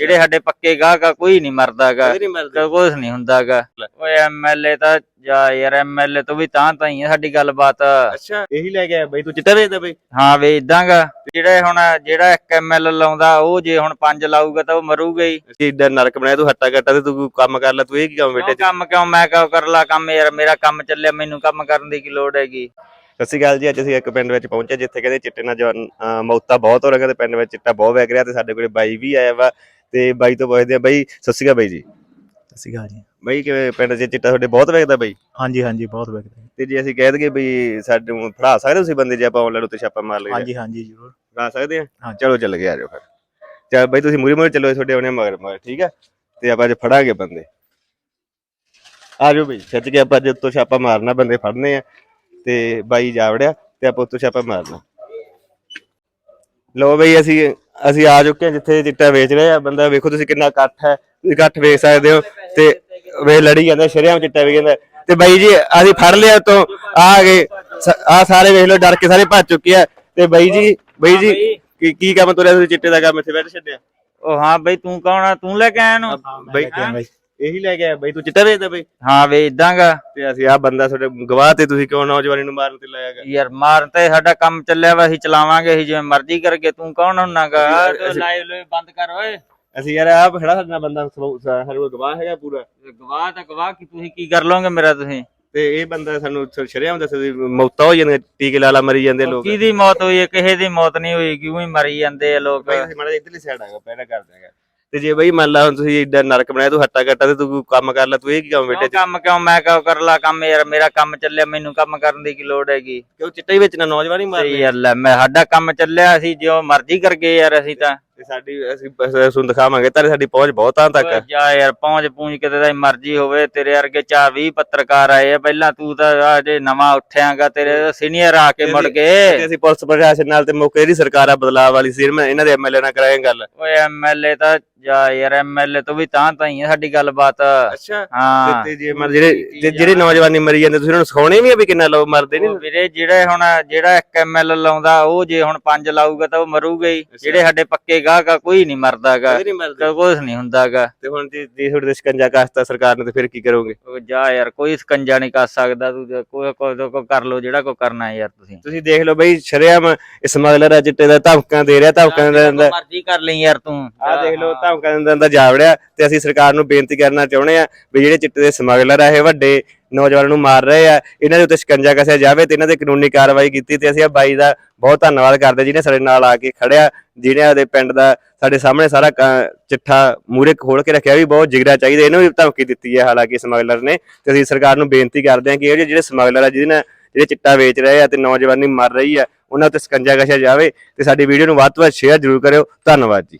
ਜਿਹੜੇ ਸਾਡੇ ਪੱਕੇ ਗਾਹਕ ਆ ਕੋਈ ਨਹੀਂ ਮਰਦਾਗਾ ਕੋਈ ਨਹੀਂ ਮਿਲਦੇ ਕੁਝ ਨਹੀਂ ਹੁੰਦਾਗਾ ਓਏ ਐਮਐਲਏ ਤਾਂ ਜਾ ਯਾਰ ਐਮਐਲਏ ਤੋਂ ਵੀ ਤਾਂ ਤਾਂ ਹੀ ਆ ਸਾਡੀ ਗੱਲਬਾਤ। ਅੱਛਾ ਇਹੀ ਲੈ ਗਿਆ ਬਈ ਤੂੰ ਚਿੱਟਾ ਵੇਚਦਾ ਬਈ? ਹਾਂ ਵੇ ਇਦਾਂਗਾ ਜਿਹੜੇ ਹੁਣ ਜਿਹੜਾ ਇੱਕ ਐਮਐਲ ਲਾਉਂਦਾ ਉਹ ਜੇ ਹੁਣ ਪੰਜ ਲਾਊਗਾ ਤਾਂ ਉਹ ਮਰੂਗਾ ਹੀ। ਏਡਾ ਨਰਕ ਬਣਾਇਆ ਤੂੰ ਹੱਟਾ ਕੱਟਾ ਤੇ ਤੂੰ ਕੰਮ ਕਰ ਲੈ ਤੂੰ ਇਹ ਕੀ ਕੰਮ ਬੇਟੇ ਕੰਮ ਕਿਉਂ ਮੈਂ ਕਿਉਂ ਕਰ ਲਾ ਕੰਮ ਯਾਰ ਮੇਰਾ ਕੰਮ ਚੱਲਿਆ ਮੈਨੂੰ ਕੰਮ ਕਰਨ ਦੀ ਕੀ ਲੋੜ ਹੈਗੀ? ਸਤਿ ਸ਼੍ਰੀ ਅਕਾਲ ਜੀ ਅੱਜ ਅਸੀਂ ਇੱਕ ਪਿੰਡ ਵਿੱਚ ਪਹੁੰਚੇ ਜਿੱਥੇ ਕਹਿੰਦੇ ਚਿੱਟੇ ਨਾਲ ਮੌਤਾਂ ਬਹੁਤ ਹੋ ਰਹੀਆਂ ਤੇ ਪਿੰਡ ਵਿੱਚ ਚਿੱਟਾ ਬਹੁਤ ਵਗ ਰਿਹਾ ਤੇ ਸਾਡੇ ਕੋਲੇ ਬਾਈ ਵੀ ਆਇਆ ਵਾ। ਤੇ ਬਾਈ ਤੋਂ ਪੁੱਛਦੇ ਆ ਬਾਈ ਸਤਿ ਸ਼੍ਰੀ ਅਕਾਲ ਬਾਈ ਜੀ। ਸਤਿ ਸ਼੍ਰੀ ਅਕਾਲ ਜੀ। ਬਾਈ ਕਿਵੇਂ ਪਿੰਡ 'ਚ ਚਿੱਟਾ ਤੁਹਾਡੇ ਬਹੁਤ ਵਗਦਾ ਬਾਈ? ਹਾਂਜੀ ਹਾਂਜੀ ਬਹੁਤ ਵਿਕਦਾ ਤੇ ਜੇ ਅਸੀਂ ਕਹਿ ਦਈਏ ਬਈ ਸਾਡੇ ਨੂੰ ਫੜਾ ਸਕਦੇ ਹੋ ਤੁਸੀਂ ਬੰਦੇ ਜੇ ਆਪਾਂ ਆਨਲਾਈਨ ਉੱਤੇ ਛਾਪਾ ਮਾਰ ਲਈਏ। ਹਾਂਜੀ ਹਾਂਜੀ ਜ਼ਰੂਰ। ਫੜਾ ਸਕਦੇ ਆ ਹਾਂਜੀ। ਚਲੋ ਚੱਲ ਗਏ ਆ ਜਾਓ ਫਿਰ। ਚਲ ਬਾਈ ਤੁਸੀਂ ਮੁਰੀ ਮੁਰੀ ਚੱਲੋ ਤੁਹਾਡੇ ਆਉਣੇ ਮਗਰ ਮਗਰ ਠੀਕ ਆ? ਤੇ ਆਪਾਂ ਅੱਜ ਫੜਾਂਗੇ ਬੰਦੇ। ਆ ਜਾਓ ਬਈ ਖਿੱਚ ਕੇ ਆਪਾਂ ਅੱਜ ਉੱਤੋਂ ਛਾਪਾ ਮਾਰਨਾ ਬੰਦੇ ਫੜਨੇ ਆ। ਤੇ ਬਾਈ ਜਾ ਵੜਿਆ ਤੇ ਆਪਾਂ ਉੱਤੋਂ ਛਾਪਾ ਮਾਰਨਾ। ਲੋ ਬਈ ਅਸੀਂ ਅਸੀਂ ਆ ਚੁੱਕੇ ਹਾਂ ਜਿੱਥੇ ਚਿੱਟਾ ਵੇਚ ਰਿਹਾ ਬੰਦਾ ਵੇਖੋ ਤੁਸੀਂ ਕਿੰਨਾ ਇਕੱਠ ਹੈ ਤੁਸੀਂ ਇਕੱਠ ਵੇਖ ਸਕਦੇ ਹੋ ਤੇ ਵੇ ਲੜੀ ਜਾਂਦਾ ਸ਼ਰਿਆਮ ਚਿੱਟਾ ਵੇਚ ਜਾਂਦਾ। ਤੇ ਬਾਈ ਜੀ ਅਸੀਂ ਫੜ ਲਿਆ ਤੋਂ ਆ ਗਏ। ਆ ਸਾਰੇ ਵੇਖ ਲਓ ਡਰ ਕੇ ਸਾਰੇ ਭੱਜ ਚੁੱਕੇ ਆ। ਤੇ ਬਾਈ ਜੀ ਬਾਈ ਜੀ ਕੀ ਕੀ ਕੰਮ ਤੁਰਿਆ ਤੁਸੀਂ ਚਿੱਟੇ ਦਾ ਕੰਮ ਇੱਥੇ ਬੈਠ ਛੱਡਿਆ? ਉਹ ਹਾਂ ਬਈ ਤੂੰ ਕੌਣ ਆ? ਤੂੰ ਲੈ ਕੇ ਆਇਆ ਨੂੰ ਬਾਈ ਬਾਈ। ਇਹੀ ਲੈ ਕੇ ਆਇਆ ਬਾਈ ਤੂੰ ਚਿੱਟਾ ਵੇਚਦਾ ਬਾਈ? ਹਾਂ ਵੇ ਇਦਾਂਗਾ ਤੇ ਅਸੀਂ ਆ ਬੰਦਾ ਤੁਹਾਡੇ ਗਵਾਹ ਤੇ ਤੁਸੀਂ ਕਿਉਂ ਨੌਜਵਾਨੀ ਨੂੰ ਮਾਰਨ ਤੇ ਲਾਇਆਗਾ ਯਾਰ ਮਾਰਨ ਤੇ ਸਾਡਾ ਕੰਮ ਚੱਲਿਆ ਵਾ ਅਸੀਂ ਚਲਾਵਾਂਗੇ ਅਸੀਂ ਜਿਵੇਂ ਮਰਜ਼ੀ ਕਰਕੇ ਤੂੰ ਕੌਣ ਹੁੰਨਾਗਾ? ਲਾਈਵ ਲੋਈ ਬੰਦ ਕਰ ਓਏ। ਅਸੀਂ ਯਾਰ ਆ ਖੜਾ ਸਾਡਾ ਬੰਦਾ ਸਾਡੇ ਕੋਲ ਗਵਾਹ ਹੈਗਾ ਪੂਰਾ। ਗਵਾਹ ਤਾਂ ਗਵਾਹ ਕੀ ਤੁਸੀਂ ਕੀ ਕਰ ਲਓਗੇ ਮੇਰਾ ਤੁਸੀਂ? ਤੇ ਇਹ ਬੰਦਾ ਸਾਨੂੰ ਸ਼ਰਿਆਮ ਦੱਸ ਮੌਤਾਂ ਹੋ ਜਾਂਦੀਆਂ ਟੀਕੇ ਲਾਲਾ ਮਰੀ ਜਾਂਦੇ ਲੋਕ। ਕਿਹਦੀ ਮੌਤ ਹੋਈ ਹੈ ਕਿਸੇ ਦੀ ਮੌਤ ਨਹੀਂ ਹੋਈ ਕਿਉਂ ਹੀ ਮਰੀ ਜਾਂਦੇ ਆ ਲੋਕ? ਬਾਈ ਮਾੜਾ ਇੱਧਰਲੀ ਸਾਈਡ ਆਗਾ ਪਹਿਲਾਂ ਕਰ ਦਿਆਂਗਾ ਤੇ ਜੇ ਬਾਈ ਮੰਨ ਲਾ ਹੁਣ ਤੁਸੀਂ ਏਡਾ ਨਰਕ ਬਣਾਇਆ ਤੂੰ ਹੱਟਾ ਕੱਟਾ ਤੇ ਤੂੰ ਕੰਮ ਕਰ ਲੈ ਤੂੰ ਇਹ ਕੀ ਕੰਮ ਬੇਟੇ ਕਿਉਂ ਕੰਮ ਕਿਉਂ? ਮੈਂ ਕਿਉਂ ਕਰ ਲਾ ਕੰਮ ਯਾਰ? ਮੇਰਾ ਕੰਮ ਚੱਲਿਆ ਮੈਨੂੰ ਕੰਮ ਕਰਨ ਦੀ ਕੀ ਲੋੜ ਹੈਗੀ? ਕਿਉਂ ਚਿੱਟਾ ਹੀ ਵੇਚਣਾ ਨੌਜਵਾਨ ਹੀ ਸਹੀ ਮਾਰਦੇ ਗੱਲ ਹੈ ਮੈਂ ਸਾਡਾ ਕੰਮ ਚੱਲਿਆ ਅਸੀਂ ਜਿਉਂ ਮਰਜ਼ੀ ਕਰਕੇ ਯਾਰ ਅਸੀਂ ਤੇ। ਸਾਡੀ ਅਸੀਂ ਤੁਹਾਨੂੰ ਦਿਖਾਵਾਂਗੇ ਤਾਂ ਸਾਡੀ ਪਹੁੰਚ ਬਹੁਤ ਤਾਂ ਤੱਕ। ਓਏ ਜਾ ਯਾਰ ਪਹੁੰਚ ਪੂੰਝ ਕਿਤੇ ਦਾ ਮਰਜ਼ੀ ਹੋਵੇ ਤੇਰੇ ਵਰਗੇ ਚਾਰ 20 ਪੱਤਰਕਾਰ ਆਏ ਆ ਪਹਿਲਾਂ ਤੂੰ ਤਾਂ ਆ ਜੇ ਨਵਾਂ ਉੱਠਿਆਗਾ ਤੇਰੇ ਸੀਨੀਅਰ ਆ ਕੇ ਮੁੜ ਤੇ ਕੇ। ਅਸੀਂ ਪੁਲਿਸ ਪ੍ਰਸ਼ਾਸਨ ਨਾਲ ਤੇ ਮੌਕੇ ਦੀ ਸਰਕਾਰ ਆ ਬਦਲਾਅ ਵਾਲੀ ਸੀ ਮੈਂ ਇਹਨਾਂ ਦੇ ਐਮਐਲਏ ਨਾਲ ਕਰਾਂਗੇ ਗੱਲ। ਓਏ ਐਮਐਲਏ ਤਾਂ ਜਾ ਯਾਰ ਐਮਐਲਏ ਤੋਂ ਵੀ ਤਾਂ ਤਾਂ ਹੀ ਆ ਸਾਡੀ ਗੱਲਬਾਤ। ਅੱਛਾ। ਹਾਂ। ਤੇ ਜੇ ਮਰ ਜਿਹੜੇ ਜੇ- ਜਿਹੜੇ ਨੌਜਵਾਨੀ ਮਰੀ ਜਾਂਦੇ ਤੁਸੀਂ ਉਹਨਾਂ ਨੂੰ ਸਿਖਾਉਣੇ ਵੀ ਆ ਵੀ ਕਿੰਨਾ ਲੋ ਮਰਦੇ ਉਹ ਨਹੀਂ ਵੀਰੇ ਜਿਹੜੇ ਹੁਣ ਜਿਹੜਾ ਇੱਕ ਐਮਐਲ ਲਾਉਂਦਾ ਉਹ ਜੇ ਹੁਣ ਪੰਜ ਲਾਊਗਾ ਤਾਂ ਉਹ ਮਰੂਗਾ ਹੀ। ਜਿਹੜੇ ਸਾਡੇ ਪੱਕੇ ਗਾਹਕ ਆ ਕੋਈ ਨਹੀਂ ਮਰਦਾਗਾ ਨਹੀਂ ਮਰਦੇ। ਕੁਝ ਨਹੀਂ ਹੁੰਦਾਗਾ। ਤੇ ਹੁਣ ਜੇ ਜੇ ਤੁਹਾਡੇ ਤੇ ਸ਼ਿਕੰਜਾ ਕਸਤਾ ਸਰਕਾਰ ਨੇ ਤੇ ਫਿਰ ਕੀ ਕਰੋਗੇ? ਉਹ ਜਾ ਯਾਰ ਕੋਈ ਸਕੰਜਾ ਨਹੀਂ ਕਰ ਸਕਦਾ ਤੂੰ ਤੇ ਕੋਈ ਕੋਈ ਕੋਈ ਕਰ ਲੋ ਜਿਹੜਾ ਕੋ ਕਰਨਾ ਹੈ ਯਾਰ ਤੁਸੀਂ। ਤੁਸੀਂ ਦੇਖ ਲਓ ਬਈ ਸ਼ਰਿਆਮ ਸਮਗਲਰ ਆ ਚਿੱਟੇ ਦਾ ਧਮਕਾਂ ਦੇ ਰਿਹਾ ਧਮਕਾਂ ਦੇ ਦਿੰਦਾ ਮਰਜ਼ੀ ਕਰ ਲਈ ਯਾਰ ਤੂੰ। ਆ ਦੇਖ ਲਓ ਧਮਕਾਂ ਦਿੰਦਾ ਦਿੰਦਾ ਜਾ ਵੜਿਆ ਤੇ ਅਸੀਂ ਸਰਕਾਰ ਨੂੰ ਬੇਨਤੀ ਕਰਨਾ ਚਾਹੁੰਦੇ ਆ ਵੀ ਜਿਹੜੇ ਚਿੱਟੇ ਦੇ ਸਮਗਲਰ ਆ ਇਹ ਵੱਡੇ ਨੌਜਵਾਨਾਂ ਨੂੰ ਮਾਰ ਰਹੇ ਆ। ਇਹਨਾਂ ਦੇ ਉੱਤੇ ਸ਼ਿਕੰਜਾ ਕਸਿਆ ਜਾਵੇ ਤੇ ਇਹਨਾਂ ਤੇ ਕਾਨੂੰਨੀ ਕਾਰਵਾਈ ਕੀਤੀ ਤੇ ਅਸੀਂ ਆ ਬਾਈ ਦਾ ਬਹੁਤ ਧੰਨਵਾਦ ਕਰਦੇ ਜਿਹਨੇ ਸਾਡੇ ਨਾਲ ਆ ਕੇ ਖੜਿਆ, ਜਿਹਨੇ ਉਹਦੇ ਪਿੰਡ ਦਾ ਸਾਡੇ ਸਾਹਮਣੇ ਸਾਰਾ ਚਿੱਠਾ ਮੂਰੇ ਖੋਲ ਕੇ ਰੱਖਿਆ ਵੀ ਬਹੁਤ ਜਿਗਰਾ ਚਾਹੀਦਾ, ਇਹਨੂੰ ਵੀ ਧਮਕੀ ਦਿੱਤੀ ਹੈ ਹਾਲਾਂਕਿ ਸਮਗਲਰ ਨੇ ਤੇ ਅਸੀਂ ਸਰਕਾਰ ਨੂੰ ਬੇਨਤੀ ਕਰਦੇ ਹਾਂ ਕਿ ਇਹ ਜਿਹੇ ਜਿਹੜੇ ਸਮਗਲਰ ਆ ਜਿਹਦੇ ਨਾਲ ਜਿਹੜੇ ਚਿੱਟਾ ਵੇਚ ਰਹੇ ਆ ਤੇ ਨੌਜਵਾਨੀ ਮਰ ਰਹੀ ਆ, ਉਹਨਾਂ ਉੱਤੇ ਸਕੰਜਾ ਕਸਿਆ ਜਾਵੇ ਤੇ ਸਾਡੀ ਵੀਡੀਓ ਨੂੰ ਵੱਧ ਤੋਂ ਵੱਧ ਸ਼ੇਅਰ ਜ਼ਰੂਰ ਕਰਿਓ। ਧੰਨਵਾਦ ਜੀ।